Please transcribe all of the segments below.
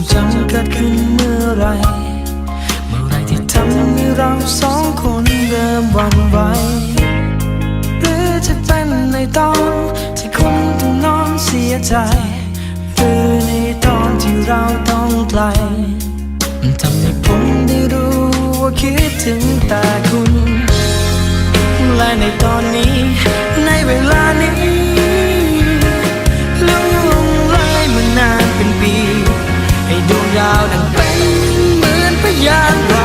ความจำเกิดขึ้นเมื่อไร เมื่อไรที่ทำให้เราสองคนเริ่มวันไหวหรือจะเป็นในตอนที่คุณต้องนอนเสียใจ หรือในตอนที่เราต้องไกล มันทำให้ผมได้รู้ว่าคิดถึงแต่คุณ และในตอนนี้ นั้นเป็นเหมือนพยาน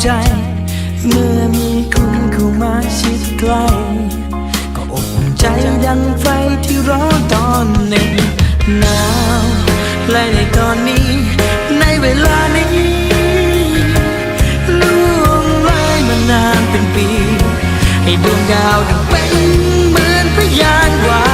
ใจ เมื่อมีคุณเข้ามาชิดใกล้ก็อบอุ่นใจดังไฟที่ร้อนตอนหน็บหนาวและในตอนนี้ ในเวลานี้ล่วงเลยมานานเป็นปี ให้ดวงดาวดังเป็นเหมือนพยานว่า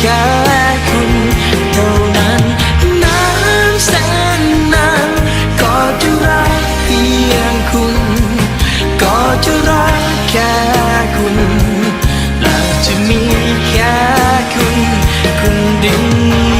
แค่คุณเท่านั้นนานแสนนานก็จะรักเพียงคุณ ก็จะรักแค่คุณและจะมีแค่คุณคนเดียว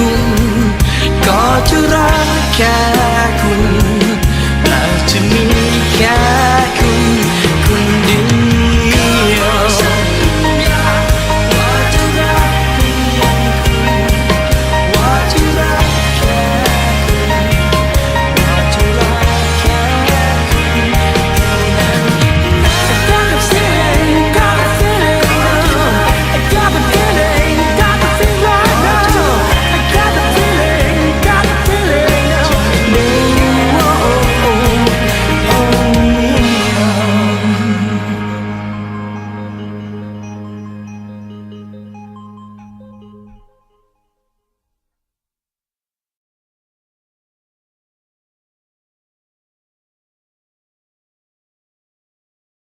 ย